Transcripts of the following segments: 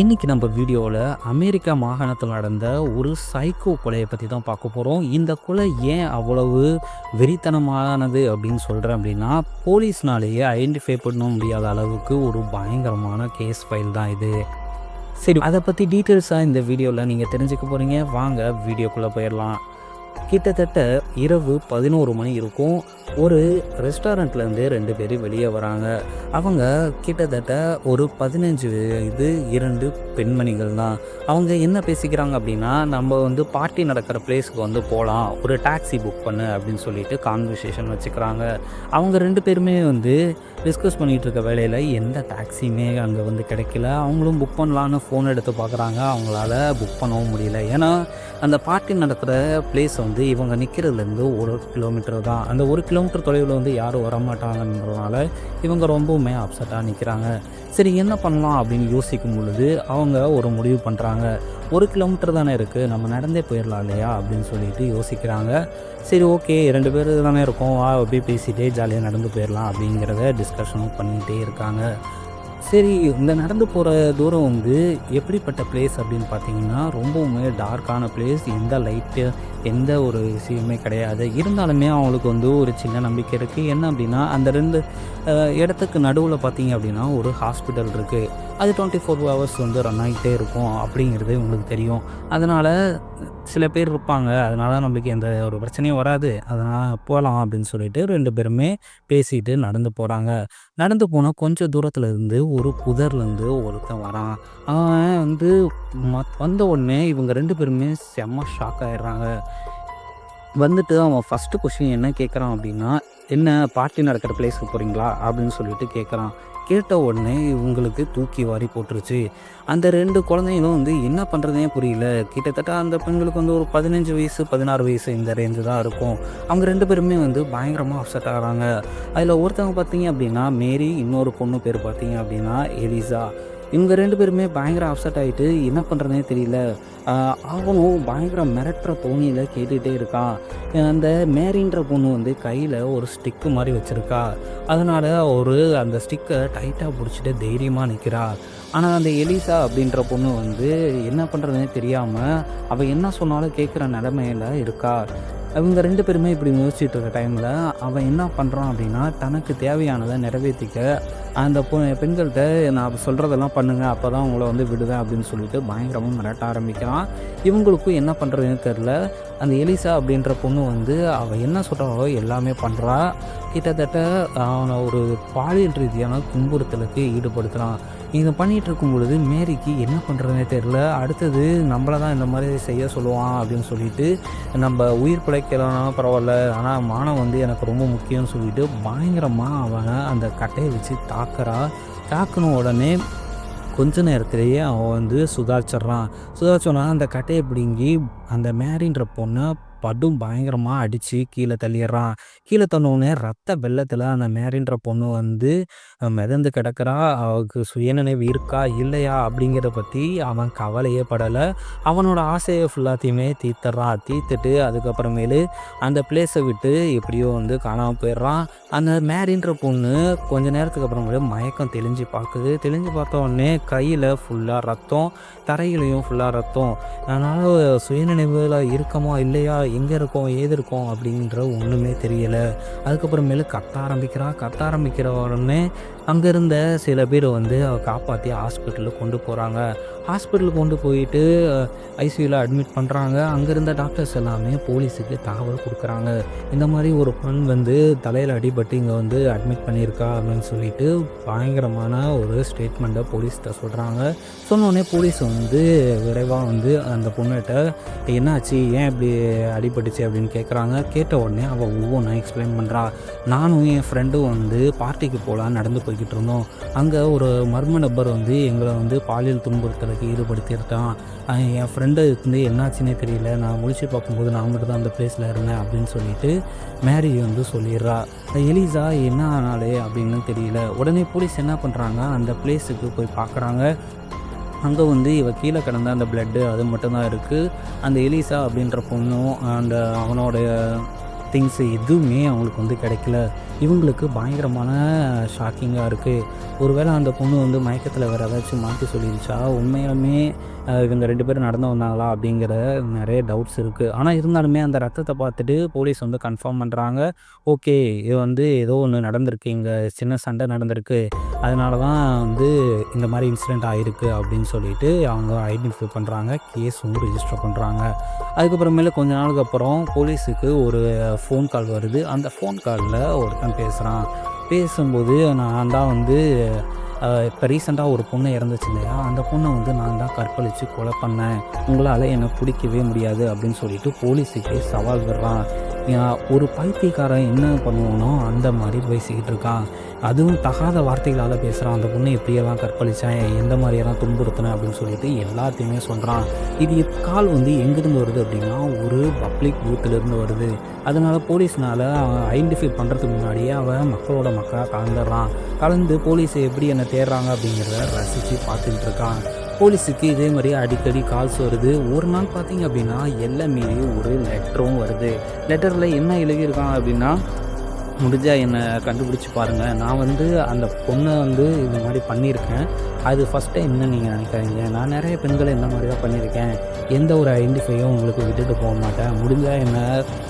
இன்றைக்கி நம்ம வீடியோவில் அமெரிக்கா மாகாணத்தில் நடந்த ஒரு சைக்கோ கொலையை பற்றி தான் பார்க்க போகிறோம் இந்த கொலை ஏன் அவ்வளவு வெறித்தனமானது அப்படின்னு சொல்கிறேன் அப்படின்னா போலீஸ்னாலேயே ஐடென்டிஃபை பண்ண முடியாத அளவுக்கு ஒரு பயங்கரமான கேஸ் ஃபைல் தான் இது. சரி அதை பற்றி டீட்டெயில்ஸாக இந்த வீடியோவில் நீங்கள் தெரிஞ்சுக்க போகிறீங்க வாங்க வீடியோக்குள்ளே போயிடலாம். கிட்டத்தட்ட இரவு பதினோரு மணி இருக்கும். ஒரு ரெஸ்டாரண்ட்லேருந்து ரெண்டு பேர் வெளியே வராங்க. அவங்க கிட்டத்தட்ட ஒரு பதினஞ்சு இது இரண்டு பெண்மணிகள் தான் அவங்க என்ன பேசிக்கிறாங்க அப்படின்னா நம்ம வந்து பார்ட்டி நடக்கிற பிளேஸுக்கு வந்து போகலாம் ஒரு டாக்ஸி புக் பண்ணு அப்படின்னு சொல்லிட்டு கான்வர்சேஷன் வச்சுக்கிறாங்க. அவங்க ரெண்டு பேருமே வந்து டிஸ்கஸ் பண்ணிகிட்டு இருக்க வேலையில் எந்த டாக்ஸியுமே அங்கே வந்து கிடைக்கல. அவங்களும் புக் பண்ணலான்னு ஃபோன் எடுத்து பார்க்குறாங்க அவங்களால புக் பண்ணவும் முடியல. ஏன்னா அந்த பார்ட்டி நடக்கிற பிளேஸ் வந்து இவங்க நிற்கிறதுலேருந்து ஒரு கிலோமீட்டர் தான். அந்த ஒரு கிலோ கிலோமீட்டர் தொலைவில் வந்து யாரும் வரமாட்டாங்கன்றதுனால இவங்க ரொம்பவுமே அப்செட்டாக நிற்கிறாங்க சரி என்ன பண்ணலாம் அப்படின்னு யோசிக்கும் பொழுது அவங்க ஒரு முடிவு பண்ணுறாங்க ஒரு கிலோமீட்டர் தானே இருக்குது நம்ம நடந்தே போயிடலாம் இல்லையா அப்படின்னு சொல்லிட்டு யோசிக்கிறாங்க. சரி ஓகே ரெண்டு பேர் தானே இருக்கோம். வா அப்படியே பேசிகிட்டே ஜாலியாக நடந்து போயிடலாம் அப்படிங்கிறத டிஸ்கஷனும் பண்ணிகிட்டே இருக்காங்க. சரி இந்த நடந்து போகிற தூரம் வந்து எப்படிப்பட்ட பிளேஸ் அப்படின்னு பார்த்தீங்கன்னா ரொம்பவுமே டார்க்கான பிளேஸ் எந்த லைட்டு எந்த ஒரு விஷயமே கிடையாது. இருந்தாலுமே அவங்களுக்கு வந்து ஒரு சின்ன நம்பிக்கை இருக்குது என்ன அப்படின்னா அந்த ரெண்டு இடத்துக்கு நடுவில் பார்த்தீங்க அப்படின்னா ஒரு ஹாஸ்பிட்டல் இருக்குது அது டுவெண்ட்டி ஃபோர் ஹவர்ஸ் வந்து ரன் ஆகிட்டே இருக்கும் அப்படிங்கிறது உங்களுக்கு தெரியும். அதனால் சில பேர் இருப்பாங்க. அதனால நம்மளுக்கு எந்த ஒரு பிரச்சனையும் வராது. அதனால் போகலாம் அப்படின்னு சொல்லிட்டு ரெண்டு பேருமே பேசிட்டு நடந்து போகிறாங்க நடந்து போனால் கொஞ்சம் தூரத்தில் இருந்து ஒரு புதர்லேருந்து ஒருத்தன் வரான். அவன் வந்து மத்- வந்த உடனே இவங்க ரெண்டு பேருமே செம்ம ஷாக் ஆகிடுறாங்க வந்துட்டு அவன் ஃபஸ்ட்டு கொஷின் என்ன கேட்குறான் அப்படின்னா என்ன பார்ட்டி நடக்கிற பிளேஸுக்கு போகிறீங்களா அப்படின்னு சொல்லிட்டு கேட்குறான் கேட்ட உடனே இவங்களுக்கு தூக்கி வாரி போட்டுருச்சு. அந்த ரெண்டு குழந்தைங்களும் வந்து என்ன பண்ணுறதே புரியல. கிட்டத்தட்ட அந்த பெண்களுக்கு வந்து ஒரு பதினஞ்சு வயசு பதினாறு வயசு இந்த ரேஞ்சு தான் இருக்கும். அவங்க ரெண்டு பேருமே வந்து பயங்கரமாக அப்செட் ஆகிறாங்க. அதில் ஒருத்தவங்க பார்த்தீங்க அப்படின்னா மேரி இன்னொரு பொண்ணு பேர் பார்த்தீங்க அப்படின்னா எலிசா. இவங்க ரெண்டு பேருமே பயங்கர அப்செட் ஆகிட்டு என்ன பண்ணுறதுனே தெரியல. அவனும் பயங்கர மிரட்டுற தோணியில் கேட்டுகிட்டே இருக்கான் அந்த மேரின்ற பொண்ணு வந்து கையில் ஒரு ஸ்டிக்கு மாதிரி வச்சுருக்கா. அதனால் ஒரு அந்த ஸ்டிக்கை டைட்டாக பிடிச்சிட்டு தைரியமாக நிற்கிறா ஆனால் அந்த எலிசா அப்படின்ற பொண்ணு வந்து என்ன பண்ணுறதுனே தெரியாமல் அவள் என்ன சொன்னாலும் கேட்குற நிலமையில இருக்கா. இவங்க ரெண்டு பேருமே இப்படி யோசிச்சுட்டு இருக்க டைமில் அவன் என்ன பண்ணுறான் அப்படின்னா தனக்கு தேவையானதை நிறைவேற்றிக்க அந்த பொ பெண்கள்கிட்ட நான் சொல்கிறதெல்லாம் பண்ணுங்கள் அப்போ தான் உங்களை வந்து விடுவேன் அப்படின்னு சொல்லிட்டு பயங்கரமாக மிரட்ட ஆரம்பிக்கிறான். இவங்களுக்கும் என்ன பண்ணுறதுன்னு தெரில அந்த எலிசா அப்படின்ற பொண்ணு வந்து அவள் என்ன சொல்கிறாளோ எல்லாமே பண்ணுறா கிட்டத்தட்ட அவனை ஒரு பாலியல் ரீதியான துன்புறுத்தலுக்கு ஈடுபடுத்துகிறான் இதை பண்ணிகிட்டு இருக்கும் பொழுது மேரிக்கு என்ன பண்ணுறதுனே தெரில அடுத்தது நம்மளை தான் இந்த மாதிரி செய்ய சொல்லுவான் அப்படின்னு சொல்லிட்டு நம்ம உயிர் பிழைக்கலன்னா பரவாயில்ல. ஆனால் மானம் வந்து எனக்கு ரொம்ப முக்கியம்னு சொல்லிட்டு பயங்கரமாக அவனை அந்த கட்டையை வச்சு தாக்குறா. தாக்குன உடனே கொஞ்ச நேரத்திலேயே அவன் வந்து சுதாரிச்சிட்றான். சுதாரிச்சோன்னா அந்த கட்டையை பிடுங்கி அந்த மேரின்ற பொண்ணை படும் பயங்கரமாக அடித்து கீழே தள்ளிடுறான் கீழே தள்ளோடனே ரத்த வெள்ளத்தில் அந்த மேரின்ற பொண்ணு வந்து மிதந்து கிடக்கிறா அவளுக்கு சுயநினைவு இருக்கா இல்லையா? அப்படிங்கிறத பற்றி அவன் கவலையே படலை. அவனோட ஆசையை ஃபுல்லாத்தையுமே தீர்த்துறான் தீர்த்துட்டு அதுக்கப்புறமேலு அந்த பிளேஸை விட்டு எப்படியோ வந்து காணாமல் போயிடுறான் அந்த மேரின்ற பொண்ணு கொஞ்ச நேரத்துக்கு அப்புறமேலு மயக்கம் தெளிஞ்சு பார்க்குது தெளிஞ்சு பார்த்த உடனே கையில் ஃபுல்லாக ரத்தம் தரையிலையும் ஃபுல்லாக ரத்தம். அதனால் சுயநினைவில் இருக்கமோ இல்லையா? எங்கே இருக்கோம் ஏது இருக்கோம் அப்படின்ற ஒன்றுமே தெரியலை. அதுக்கப்புறமேலு கத்த ஆரம்பிக்கிறான் கத்த ஆரம்பிக்கிற உடனே அங்கே இருந்த சில பேர் வந்து அவ காப்பாற்றி ஹாஸ்பிட்டலுக்கு கொண்டு போகிறாங்க ஹாஸ்பிட்டலுக்கு கொண்டு போயிட்டு ஐசியூவில் அட்மிட் பண்ணுறாங்க அங்கே இருந்த டாக்டர்ஸ் எல்லாமே போலீஸுக்கு தகவல் கொடுக்குறாங்க. இந்த மாதிரி ஒரு பெண் வந்து தலையில் அடிபட்டு இங்கே வந்து அட்மிட் பண்ணியிருக்கா அப்படின்னு சொல்லிட்டு பயங்கரமான ஒரு ஸ்டேட்மெண்ட்டை போலீஸ்கிட்ட சொல்கிறாங்க சொன்னோடனே போலீஸ் வந்து விரைவாக வந்து அந்த பொண்ணுகிட்ட என்னாச்சு? ஏன் இப்படி அடிபட்டுச்சு? அப்படின்னு கேட்குறாங்க கேட்ட உடனே அவள் ஒவ்வொன்றும் எக்ஸ்பிளைன் பண்ணுறா நானும் என் ஃப்ரெண்டும் வந்து பார்ட்டிக்கு போகலான்னு நடந்து போய்கிட்டு இருந்தோம். அங்கே ஒரு மர்ம நபர் வந்து எங்களை வந்து பாலியல் துன்புறுத்தலுக்கு ஈடுபடுத்தியிருக்கான். என் ஃப்ரெண்டு வந்து என்னாச்சுன்னே தெரியல. நான் முழிச்சு பார்க்கும்போது நான் மட்டும் தான் அந்த பிளேஸில் இருந்தேன் அப்படின்னு சொல்லிட்டு மேரி வந்து சொல்லிடுறா. எலிசா என்ன ஆனாலே? அப்படின்னு தெரியல. உடனே போலீஸ் என்ன பண்ணுறாங்க அந்த பிளேஸுக்கு போய் பார்க்குறாங்க. அங்கே வந்து இவ கீழே கிடந்த அந்த பிளட்டு அது மட்டும்தான் இருக்குது அந்த எலிசா அப்படின்ற பொண்ணும் அந்த அவனோட திங்ஸ் எதுவுமே அவங்களுக்கு வந்து கிடைக்கல. இவங்களுக்கு பயங்கரமான ஷாக்கிங்காக இருக்குது ஒருவேளை அந்த பொண்ணு வந்து மயக்கத்தில் வேறு ஏதாச்சும் மாற்றி சொல்லிடுச்சா உண்மையுமே இவங்க ரெண்டு பேரும் நடந்து வந்தாங்களா? அப்படிங்கிற நிறைய டவுட்ஸ் இருக்குது ஆனால் இருந்தாலுமே அந்த ரத்தத்தை பார்த்துட்டு போலீஸ் வந்து கன்ஃபார்ம் பண்ணுறாங்க ஓகே இது வந்து ஏதோ ஒன்று நடந்திருக்கு. இங்கே சின்ன சண்டை நடந்திருக்கு. அதனால தான் வந்து இந்த மாதிரி இன்சிடெண்ட் ஆகிருக்கு அப்படின்னு சொல்லிட்டு அவங்க ஐடென்டிஃபை பண்ணுறாங்க கேஸ் வந்து ரிஜிஸ்டர் பண்ணுறாங்க அதுக்கப்புறமேல கொஞ்ச நாளுக்கு அப்புறம் போலீஸுக்கு ஒரு ஃபோன் கால் வருது. அந்த ஃபோன் காலில் ஒரு ஒருத்தன் பேசுகிறான் பேசும்போது நான் தான் வந்து இப்போ ரீசெண்டாக ஒரு பொண்ணு இறந்துச்சு இல்லையா? அந்த பொண்ணை வந்து நான் தான் கற்பழித்து கொலை பண்ணேன். உங்களால் என்னை பிடிக்கவே முடியாது அப்படின்னு சொல்லிட்டு போலீஸுக்கே சவால் விடுறான். ஒரு பைத்தியக்காரன் என்ன பண்ணுவானோ அந்த மாதிரி பேசிக்கிட்டு இருக்கான். அதுவும் தகாத வார்த்தைகளால் பேசுகிறான் அந்த பொண்ணை எப்படியெல்லாம் கற்பழித்தான் எந்த மாதிரியெல்லாம் துன்புறுத்தினேன் அப்படின்னு சொல்லிட்டு எல்லாத்தையுமே சொல்கிறான் இது கால் வந்து எங்கேருந்து வருது அப்படின்னா ஒரு பப்ளிக் பூத்துலேருந்து வருது. அதனால் போலீஸ்னால் அவன் ஐடென்டிஃபை பண்ணுறதுக்கு முன்னாடியே அவன் மக்களோட மக்களாக கலந்துடுறான். கலந்து போலீஸை எப்படி என்னை தேடுறாங்க அப்படிங்கிறத ரசித்து பார்த்துக்கிட்டு இருக்கான். போலீஸுக்கு இதே மாதிரி அடிக்கடி கால்ஸ் வருது. ஒரு நாள் பார்த்தீங்க அப்படின்னா எல்லாம் மீறி ஒரு லெட்டரும் வருது. லெட்டரில் என்ன எழுதியிருக்கான் அப்படின்னா முடிஞ்சால் என்னை கண்டுபிடிச்சி பாருங்கள் நான் வந்து அந்த பொண்ணை வந்து இந்த மாதிரி பண்ணியிருக்கேன். அது ஃபஸ்ட் டைம் என்ன நீங்கள் நினைக்காதீங்க. நான் நிறைய பெண்களை இந்த மாதிரி தான் பண்ணியிருக்கேன். எந்த ஒரு ஐடென்டிஃபையும் உங்களுக்கு விட்டுட்டு போக மாட்டேன். முடிஞ்சால் என்னை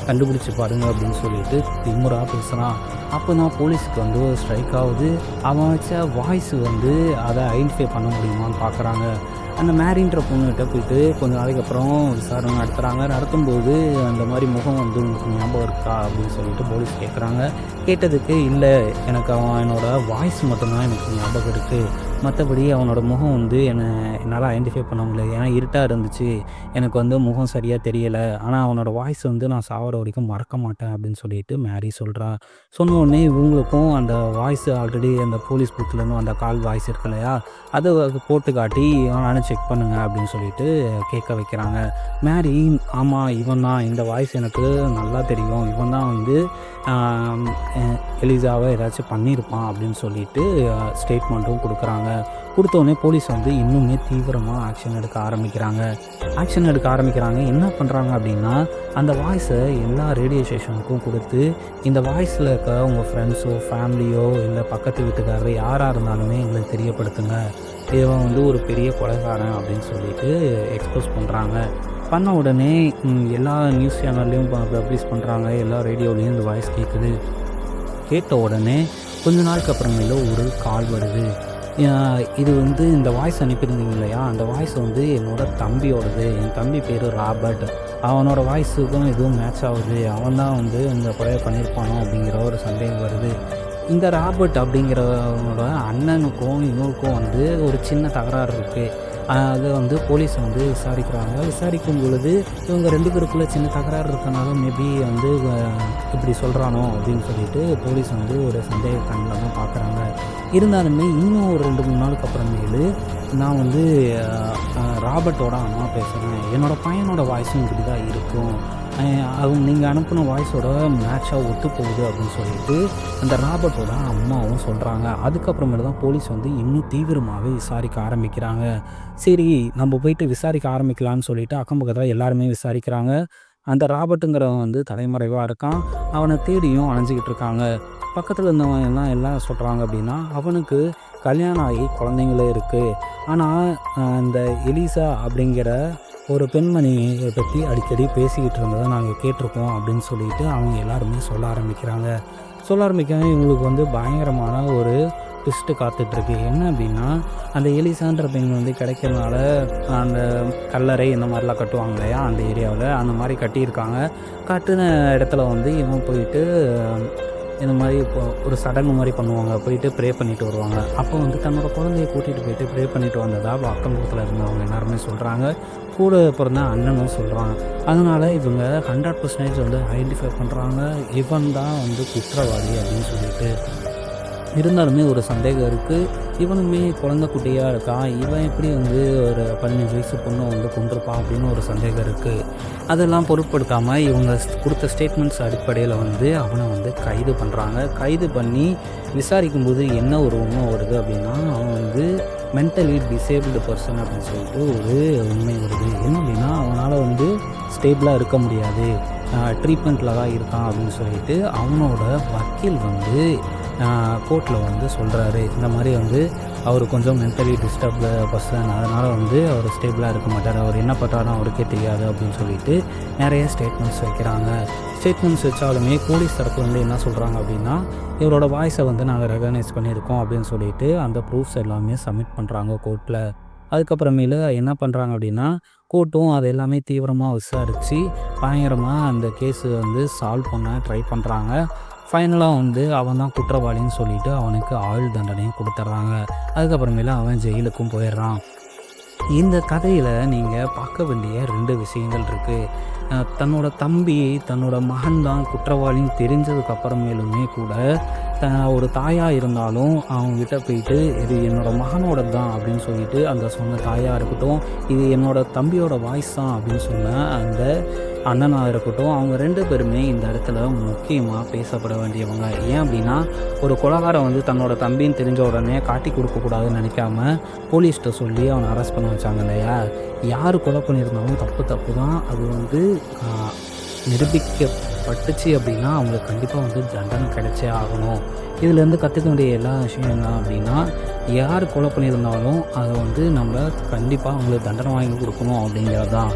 கண்டுபிடிச்சி பாருங்கள் அப்படின்னு சொல்லிட்டு திமுறாக பேசுகிறான் அப்போ தான் போலீஸுக்கு வந்து ஒரு ஸ்ட்ரைக் ஆகுது. அவன் வச்ச வாய்ஸ் வந்து அதை ஐடென்டிஃபை பண்ண முடியுமான்னு பார்க்குறாங்க அந்த மேரின்ற பொண்ணுகிட்ட போயிட்டு கொஞ்ச நாளைக்கு அப்புறம் விசாரணை நடத்துகிறாங்க நடத்தும்போது அந்த மாதிரி முகம் வந்து உங்களுக்கு ஞாபகம் இருக்கா அப்படின்னு சொல்லிட்டு போலீஸ் கேட்குறாங்க கேட்டதுக்கு இல்லை எனக்கு அவன் என்னோட வாய்ஸ் மட்டும்தான் எனக்கு ஞாபகம் இருக்குது மற்றபடி அவனோட முகம் வந்து என்னை என்னால் ஐடென்டிஃபை பண்ண முடியல. ஏன்னா இருட்டாக இருந்துச்சு. எனக்கு வந்து முகம் சரியாக தெரியலை. ஆனால் அவனோட வாய்ஸ் வந்து நான் சாவர வரைக்கும் மறக்க மாட்டேன் அப்படின்னு சொல்லிட்டு மேரி சொல்கிறா சொன்ன உடனே இவங்களுக்கும் அந்த வாய்ஸ் ஆல்ரெடி அந்த போலீஸ் பூத்துலேருந்து அந்த கால் வாய்ஸ் இருக்கு இல்லையா? அதை போட்டு காட்டி நானும் செக் பண்ணுங்க அப்படின்னு சொல்லிட்டு கேட்க வைக்கிறாங்க. மேரி ஆமாம் இவன் தான். இந்த வாய்ஸ் எனக்கு நல்லா தெரியும். இவன் தான் வந்து எலிசாவை ஏதாச்சும் பண்ணியிருப்பான் அப்படின்னு சொல்லிட்டு ஸ்டேட்மெண்ட்டும் கொடுக்குறாங்க. கொடுத்தோடனே போலீஸ் வந்து இன்னுமே தீவிரமாக ஆக்ஷன் எடுக்க ஆரம்பிக்கிறாங்க. ஆக்ஷன் எடுக்க ஆரம்பிக்கிறாங்க. என்ன பண்ணுறாங்க அப்படின்னா அந்த வாய்ஸை எல்லா ரேடியோ ஸ்டேஷனுக்கும் கொடுத்து இந்த வாய்ஸில் இருக்க உங்கள் ஃப்ரெண்ட்ஸோ ஃபேமிலியோ இல்லை பக்கத்து வீட்டுக்காரர் யாராக இருந்தாலுமே எங்களுக்கு தெரியப்படுத்துங்க. இவன் வந்து ஒரு பெரிய கொலைகாரன் அப்படின்னு சொல்லிட்டு எக்ஸ்போஸ் பண்ணுறாங்க பண்ண உடனே எல்லா நியூஸ் சேனல்லையும் பப்ளிஷ் பண்ணுறாங்க எல்லா ரேடியோலையும் இந்த வாய்ஸ் கேட்குது கேட்ட உடனே கொஞ்ச நாளுக்கு அப்புறமேல ஒரு கால் வருது. இது வந்து இந்த வாய்ஸ் அனுப்பியிருந்தீங்க இல்லையா? அந்த வாய்ஸ் வந்து என்னோட தம்பியோடது. என் தம்பி பேர் ராபர்ட். அவனோட வாய்ஸுக்கும் எதுவும் மேட்ச் ஆகுது அவன் தான் வந்து இந்த கொலையை பண்ணியிருப்பானோ அப்படிங்கிற ஒரு சந்தேகம் வருது. இந்த ராபர்ட் அப்படிங்கிறவனோட அண்ணனுக்கும் இவனுக்கும் வந்து ஒரு சின்ன தகராறு இருக்குது அதை வந்து போலீஸ் வந்து விசாரிக்கிறாங்க. விசாரிக்கும் பொழுது இவங்க ரெண்டு பேருக்குள்ளே சின்ன தகராறு இருக்கனால மேபி வந்து இப்படி சொல்கிறானோ அப்படின்னு சொல்லிட்டு போலீஸ் வந்து ஒரு சந்தேக கண்ணில் தான் பார்க்குறாங்க. இருந்தாலுமே இன்னும் ஒரு ரெண்டு மூணு நாளுக்கு அப்புறமேலு நான் வந்து ராபர்ட்டோட அம்மா பேசுகிறேன் என்னோட பையனோட வாய்ஸும் இப்படி தான் இருக்கும். அவங்க நீங்கள் அனுப்பின வாய்ஸோட மேட்சாக ஒத்து போகுது அப்படின்னு சொல்லிட்டு அந்த ராபர்ட்டோட அம்மாவும் சொல்கிறாங்க அதுக்கப்புறமேல தான் போலீஸ் வந்து இன்னும் தீவிரமாகவே விசாரிக்க ஆரம்பிக்கிறாங்க. சரி நம்ம போயிட்டு விசாரிக்க ஆரம்பிக்கலாம்னு சொல்லிட்டு அக்கம் பக்கத்தில் எல்லாருமே விசாரிக்கிறாங்க. அந்த ராபர்ட்டுங்கிறவன் வந்து தலைமறைவாக இருக்கான். அவனை தேடியும் அணைஞ்சிக்கிட்டு இருக்காங்க. பக்கத்தில் இருந்தவன் எல்லாம் எல்லாம் சொல்கிறாங்க அப்படின்னா அவனுக்கு கல்யாணம் ஆகி குழந்தைங்களே இருக்குது ஆனால் இந்த எலிசா அப்படிங்கிற ஒரு பெண்மணியை பற்றி அடிக்கடி பேசிக்கிட்டு இருந்ததை நாங்கள் கேட்டிருக்கோம் அப்படின்னு சொல்லிட்டு அவங்க எல்லாருமே சொல்ல ஆரம்பிக்கிறாங்க. சொல்ல ஆரம்பிக்காங்க இவங்களுக்கு வந்து பயங்கரமான ஒரு ட்விஸ்ட்டு காத்துட்ருக்கு. என்ன அப்படின்னா அந்த எலிசான்ற பெண் வந்து கிடைக்கிறதுனால அந்த கல்லறை இந்த மாதிரிலாம் கட்டுவாங்க இல்லையா? அந்த ஏரியாவில் அந்த மாதிரி கட்டியிருக்காங்க. கட்டின இடத்துல வந்து இவன் போயிட்டு இந்த மாதிரி இப்போ ஒரு சடங்கு மாதிரி பண்ணுவாங்க. போயிட்டு ப்ரே பண்ணிட்டு வருவாங்க. அப்போ வந்து தன்னோட குழந்தைய கூட்டிகிட்டு போயிட்டு ப்ரே பண்ணிட்டு வந்ததா அக்கம் பக்கத்தில் இருந்தவங்க எல்லாருமே சொல்கிறாங்க கூட பிறந்த அண்ணனும் சொல்கிறாங்க அதனால் இவங்க ஹண்ட்ரட் பர்சன்டேஜ் வந்து ஐடென்டிஃபை பண்ணுறாங்க இவன் தான் வந்து குற்றவாளி அப்படின்னு சொல்லிட்டு இருந்தாலுமே ஒரு சந்தேகம் இருக்குது இவனுமே குழந்த குட்டியாக இருக்கான் இவன் எப்படி வந்து ஒரு பதினஞ்சு வயசு பொண்ணை வந்து கொண்டிருப்பான் அப்படின்னு ஒரு சந்தேகம் இருக்குது அதெல்லாம் பொருட்படுத்தாமல் இவங்க கொடுத்த ஸ்டேட்மெண்ட்ஸ் அடிப்படையில் வந்து அவனை வந்து கைது பண்ணுறாங்க கைது பண்ணி விசாரிக்கும்போது என்ன ஒரு உண்மை வருது அப்படின்னா அவன் வந்து மென்டலி டிசேபிள்டு பர்சன் அப்படின்னு சொல்லிட்டு ஒரு உண்மை வருது. என்ன அப்படின்னா அவனால் வந்து ஸ்டேபிளாக இருக்க முடியாது. ட்ரீட்மெண்ட்டில் தான் இருக்கான் அப்படின்னு சொல்லிட்டு அவனோட வக்கீல் வந்து கோர்ட்டில் வந்து சொல்கிறாரு இந்த மாதிரி வந்து அவர் கொஞ்சம் மென்டலி டிஸ்டர்ப்டு பர்சன் அதனால் வந்து அவர் ஸ்டேபிளாக இருக்க மாட்டார். அவர் என்ன பண்ணுறாருன்னு அவருக்கே தெரியாது அப்படின்னு சொல்லிட்டு நிறைய ஸ்டேட்மெண்ட்ஸ் வைக்கிறாங்க. ஸ்டேட்மெண்ட்ஸ் வச்சாலுமே போலீஸ் தரப்பு வந்து என்ன சொல்கிறாங்க அப்படின்னா இவரோட வாய்ஸை வந்து நாங்கள் ரெகனைஸ் பண்ணியிருக்கோம் அப்படின்னு சொல்லிட்டு அந்த ப்ரூஃப்ஸ் எல்லாமே சப்மிட் பண்ணுறாங்க கோர்ட்டில் அதுக்கப்புறமேலு என்ன பண்ணுறாங்க அப்படின்னா கோர்ட்டும் அது எல்லாமே தீவிரமாக விசாரித்து பயங்கரமாக அந்த கேஸு வந்து சால்வ் பண்ண ட்ரை பண்ணுறாங்க ஃபைனலாக வந்து அவன் தான் குற்றவாளின்னு சொல்லிட்டு அவனுக்கு ஆயுள் தண்டனையும் கொடுத்துட்றாங்க அதுக்கப்புறமேல அவன் ஜெயிலுக்கும் போயிடுறான் இந்த கதையில் நீங்கள் பார்க்க வேண்டிய ரெண்டு விஷயங்கள் இருக்குது தன்னோட தம்பி தன்னோட மகன் தான் குற்றவாளின்னு தெரிஞ்சதுக்கு அப்புறமேலுமே கூட த ஒரு தாயாக இருந்தாலும் அவங்ககிட்ட போயிட்டு இது என்னோட மகனோட தான் அப்படின்னு சொல்லிட்டு அந்த சொன்ன தாயாக இருக்கட்டும் இது என்னோட தம்பியோட வாய்ஸ் தான் அப்படின்னு சொன்ன அந்த அண்ணனாக இருக்கட்டும் அவங்க ரெண்டு பேருமே இந்த இடத்துல முக்கியமாக பேசப்பட வேண்டியவங்க. ஏன் அப்படின்னா ஒரு கொலகாரம் வந்து தன்னோட தம்பின்னு தெரிஞ்ச உடனே காட்டி கொடுக்கக்கூடாதுன்னு நினைக்காம போலீஸ்கிட்ட சொல்லி அவனை அரெஸ்ட் பண்ண வச்சாங்க இல்லையா? யார் கொலை பண்ணியிருந்தாலும் தப்பு தப்பு தான். அது வந்து நிரூபிக்கப்பட்டுச்சு அப்படின்னா அவங்களுக்கு கண்டிப்பாக வந்து தண்டனை கிடைச்சே ஆகணும். இதுலேருந்து கற்றுக்க வேண்டிய எல்லா விஷயம் என்ன அப்படின்னா யார் கொலை பண்ணியிருந்தாலும் அதை வந்து நம்ம கண்டிப்பாக அவங்களுக்கு தண்டனை வாங்கி கொடுக்கணும் அப்படிங்கிறது தான்